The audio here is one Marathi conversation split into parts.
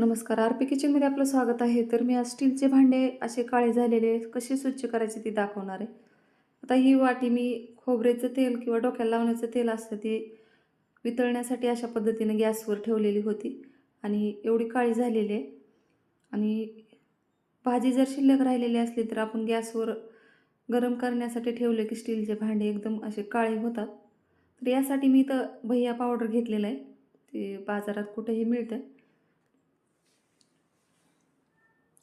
नमस्कार आर पी किचनमध्ये आपलं स्वागत आहे. तर मी आज स्टीलचे भांडे असे काळे झालेले कसे स्वच्छ करायचे ते दाखवणार आहे. आता ही वाटी मी खोबरेचं तेल किंवा डोक्याला लावण्याचं तेल असतं ते वितळण्यासाठी अशा पद्धतीने गॅसवर ठेवलेली होती. आणि एवढी काळी झालेली आहे. आणि भाजी जर शिल्लक राहिलेली असली तर आपण गॅसवर गरम करण्यासाठी ठेवले की स्टीलचे भांडे एकदम असे काळे होतात. तर यासाठी मी तर भैया पावडर घेतलेला आहे. ते बाजारात कुठेही मिळतं.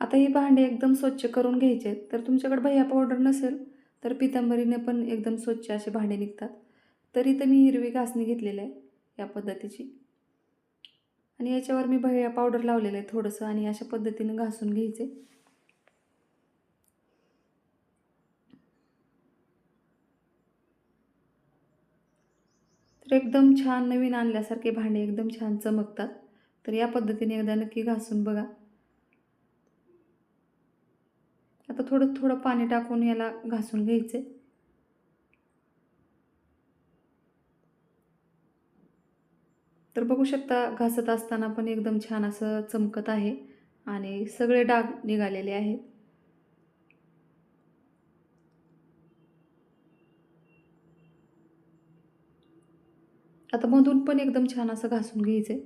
आता ही भांडे एकदम स्वच्छ करून घ्यायचे. तर तुमच्याकडे भैया पावडर नसेल तर पितांबरीने पण एकदम स्वच्छ असे भांडे निघतात. तरी तर मी हिरवी घासणी घेतलेली आहे या पद्धतीची. आणि याच्यावर मी भैया पावडर लावलेलं आहे थोडंसं आणि अशा पद्धतीने घासून घ्यायचे. तर एकदम छान नवीन आणल्यासारखे भांडे एकदम छान चमकतात. तर या पद्धतीने एकदा नक्की घासून बघा. आता थोडं थोडं पाणी टाकून याला घासून घ्यायचे. तर बघू शकता घासत असताना पण एकदम छान असं चमकत आहे आणि सगळे डाग निघालेले आहेत. आता मधून पण एकदम छान असं घासून घ्यायचे.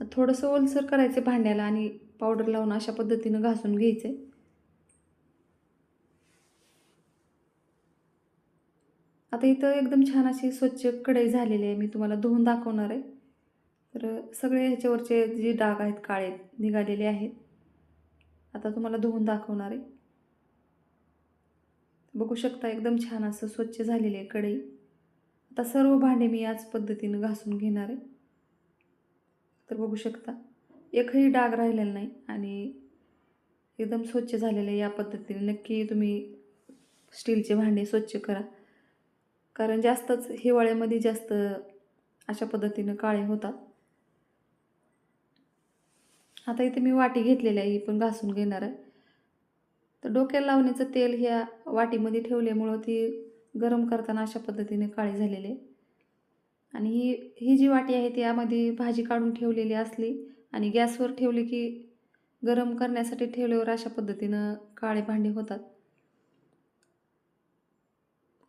थोडंसं ओलसर करायचं भांड्याला आणि पावडर लावून अशा पद्धतीनं घासून घ्यायचं आहे आता इथं एकदम छान अशी स्वच्छ कढई झालेली आहे. मी तुम्हाला धुवून दाखवणार आहे. तर सगळे ह्याच्यावरचे जे डाग आहेत काळे निघालेले आहेत. आता तुम्हाला धुवून दाखवणार आहे. बघू शकता एकदम छान असं स्वच्छ झालेली आहे कढई. आता सर्व भांडे मी याच पद्धतीनं घासून घेणार आहे. तर बघू शकता. एकही डाग राहिलेला नाही आणि एकदम स्वच्छ झालेले या पद्धतीने. नक्की तुम्ही स्टीलचे भांडे स्वच्छ करा. कारण जास्तच हिवाळ्यामध्ये जास्त अशा पद्धतीनं काळे होतात. आता इथे मी वाटी घेतलेली आहे ही पण घासून घेणार आहे. तर डोक्याला लावण्याचं तेल ह्या वाटीमध्ये ठेवल्यामुळं ती गरम करताना अशा पद्धतीने काळी झालेली आणि ही ही जी वाटी आहे ती यामध्ये भाजी काढून ठेवलेली असली आणि गॅसवर ठेवली की गरम करण्यासाठी ठेवल्यावर अशा पद्धतीनं काळे भांडे होतात.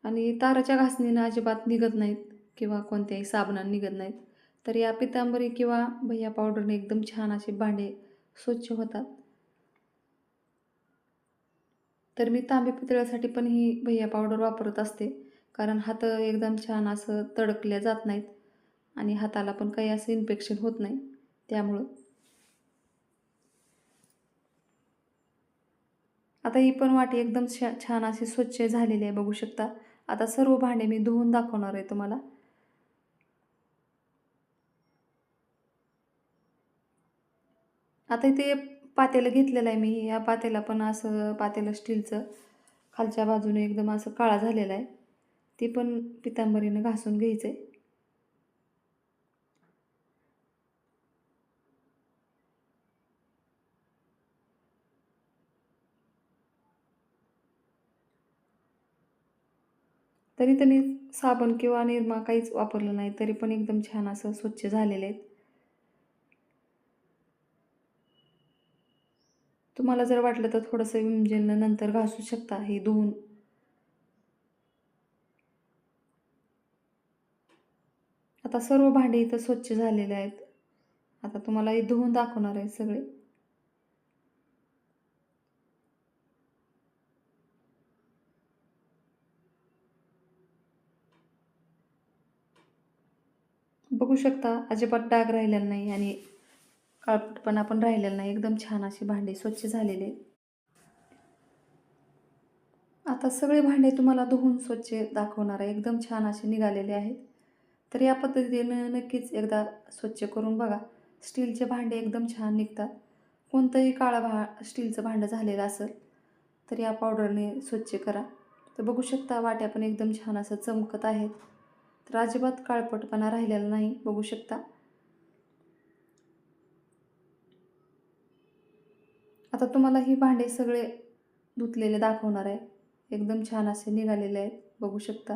आणि ताराच्या घासणीनं अजिबात निघत नाहीत किंवा कोणत्याही साबणाने निघत नाहीत. तर या पितांबरी किंवा भैया पावडरने एकदम छान असे भांडे स्वच्छ होतात. तर मी तांबे पितळ्यासाठी पण ही भैया पावडर वापरत असते. कारण हात एकदम छान असं तडकल्या जात नाहीत आणि हाताला पण काही असं इन्फेक्शन होत नाही त्यामुळं. आता ही पण वाटी एकदम छा छान अशी स्वच्छ झालेली आहे बघू शकता. आता सर्व भांडे मी धुवून दाखवणार आहे तुम्हाला. आता इथे पातेलं घेतलेलं आहे मी. या पातेला पण असं पातेलं स्टीलचं खालच्या बाजूने एकदम असं काळा झालेला आहे. ते पण पितांबरीनं घासून घ्यायचं. आहे तरी त्यांनी साबण किंवा निरमा काहीच वापरलं नाही तरी पण एकदम छान असं स्वच्छ झालेले आहेत. तुम्हाला जर वाटलं तर थोडंसं विमजेलनं नंतर घासू शकता हे धुवून. आता सर्व भांडे इथं स्वच्छ झालेले आहेत. आता तुम्हाला हे धुवून दाखवणार आहे सगळे. बघू शकता अजिबात डाग राहिलेला नाही आणि काळपटपणा पण राहिलेला नाही. एकदम छान अशी भांडे स्वच्छ झालेले आहेत. आता सगळे भांडे तुम्हाला धुवून स्वच्छ दाखवणार आहे. एकदम छान असे निघालेले आहेत. तर या पद्धतीनं नक्कीच एकदा स्वच्छ करून बघा. स्टीलचे भांडे एकदम छान निघतात. कोणतंही काळा भा स्टीलचं भांडं झालेलं असेल तर या पावडरने स्वच्छ करा. तर बघू शकता वाट्या पण एकदम छान असं चमकत आहेत. तर अजिबात काळपटपणा राहिलेला नाही बघू शकता. आता तुम्हाला ही भांडे सगळे धुतलेले दाखवणार आहे. एकदम छान असे निघालेले आहेत बघू शकता.